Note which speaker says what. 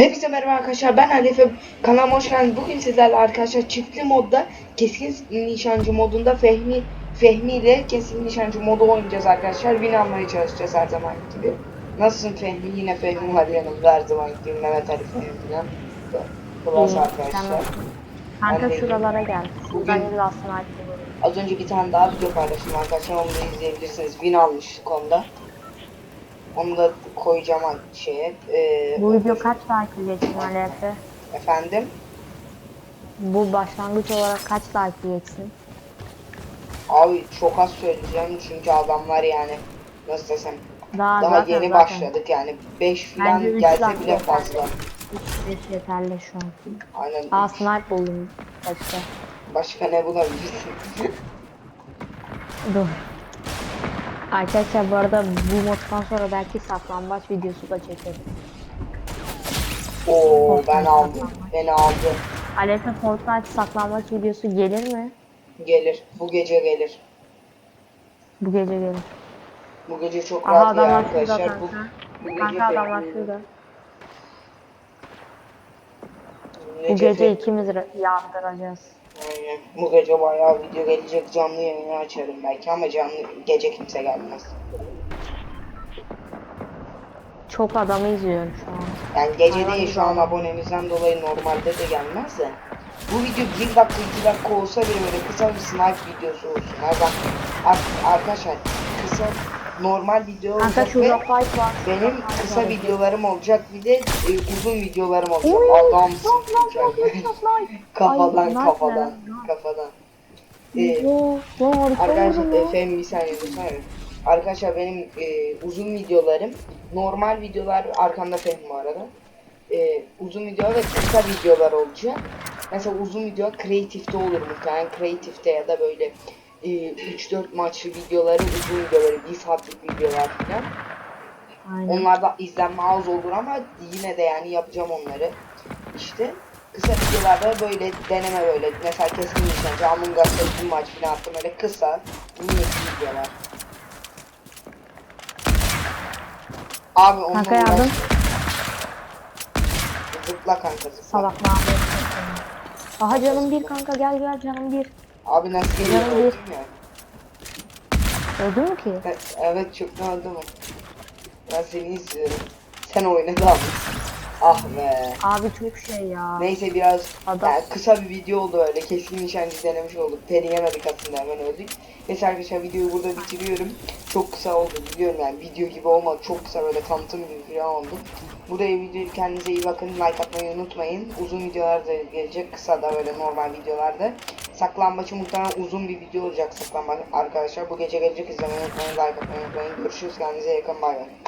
Speaker 1: Hepinize merhaba arkadaşlar ben Alef'im kanalıma hoş geldiniz. Bugün sizlerle arkadaşlar çiftli modda keskin nişancı modunda Fehmi Fehmi ile keskin nişancı modu oynayacağız arkadaşlar. Win almaya çalışacağız her zaman gibi. Nasılsın Fehmi? Yine Fehmi var yanımda her zaman gibi Mehmet Ali Fehmi falan.
Speaker 2: İyi,
Speaker 1: arkadaşlar.
Speaker 2: Kanka şuralara gel.
Speaker 1: Bugün-. Az önce bir tane daha video paylaştım arkadaşlar onu da izleyebilirsiniz. Win almıştık onda. Onu da koyacağım şeye. Ee,
Speaker 2: Bu video kaç like geçsin Alefe?
Speaker 1: efendim.
Speaker 2: Bu başlangıç olarak kaç like geçsin?
Speaker 1: Abi çok az söyleyeceğim çünkü adamlar yani nasıl desem
Speaker 2: Daha,
Speaker 1: daha
Speaker 2: zaten,
Speaker 1: yeni
Speaker 2: zaten.
Speaker 1: başladık yani 5 falan gelse bile
Speaker 2: yeterli.
Speaker 1: fazla.
Speaker 2: 3 yeterli şu an.
Speaker 1: Aynen.
Speaker 2: Aa sniper buldum. Başka.
Speaker 1: Başka ne bulabilirsin?
Speaker 2: Dur. Arkadaşlar bu arada bu moddan sonra belki saklambaç videosu da çekerim.
Speaker 1: Oo ben aldım. Beni aldı.
Speaker 2: Alefe Fortnite saklambaç videosu gelir mi?
Speaker 1: Gelir. Bu gece gelir.
Speaker 2: Bu gece gelir.
Speaker 1: Bu gece çok
Speaker 2: Aha
Speaker 1: rahat
Speaker 2: adamlar şurada
Speaker 1: arkadaşlar. Bu,
Speaker 2: kanka.
Speaker 1: bu gece
Speaker 2: Kanka adamlar şurada.
Speaker 1: Bu
Speaker 2: Bu gece ikimiz ra- yardıracağız.
Speaker 1: Aynen. Bu gece bayağı video gelecek. Canlı yayını açarım belki ama canlı gece kimse gelmez.
Speaker 2: Çok adamı izliyorum şu an.
Speaker 1: Yani gece değil şu an abonemizden dolayı normalde de gelmez de. Bu video 1 dakika 2 dakika olsa bile böyle kısa bir snipe videosu olsun. Her bak ar- arkadaşlar kısa normal video
Speaker 2: Kanka
Speaker 1: ve
Speaker 2: şurada fight var.
Speaker 1: benim kısa videolarım olacak bir de e, uzun videolarım olacak.
Speaker 2: Oy, stop.
Speaker 1: kafadan kafadan kafadan. Ee, Arkadaşlar efendim bir saniye bir saniye. Arkadaşlar benim e, uzun videolarım normal videolar arkamda Fehmi bu arada. E, uzun video ve kısa videolar olacak. Mesela uzun video kreatifte olur muhtemelen kreatifte ya da böyle e, 3-4 maçlı videoları uzun videoları bir saatlik videolar falan.
Speaker 2: Aynen.
Speaker 1: Onlarda izlenme az olur ama yine de yani yapacağım onları. İşte kısa videolarda böyle deneme böyle mesela keskin nişancı Among Us'ta bir maç falan attım öyle kısa minik videolar. Abi onunla
Speaker 2: Kanka yardım.
Speaker 1: Zıpla kanka zıpla.
Speaker 2: Salak. Aha canım bir kanka gel gel canım bir.
Speaker 1: Abi nasıl geliyor öldüm ya.
Speaker 2: Öldü mü ki?
Speaker 1: E- Evet çok öldüm. Ben seni izliyorum. Sen oyna da Ah be.
Speaker 2: Abi çok şey ya.
Speaker 1: Neyse biraz
Speaker 2: Adam-
Speaker 1: yani kısa bir video oldu öyle. Keskin nişancı denemiş olduk. Periyemedik aslında hemen öldük. Neyse arkadaşlar videoyu burada bitiriyorum. Çok kısa oldu biliyorum yani video gibi olmadı. Çok kısa böyle tanıtım gibi falan oldu. Burada videoyu kendinize iyi bakın. Like atmayı unutmayın. Uzun videolar da gelecek. Kısa da böyle normal videolarda. Saklambaçı muhtemelen uzun bir video olacak saklambaç arkadaşlar. Bu gece gelecek izlemeyi unutmayın. Like atmayı unutmayın. Görüşürüz. Kendinize yakın. Bay bay.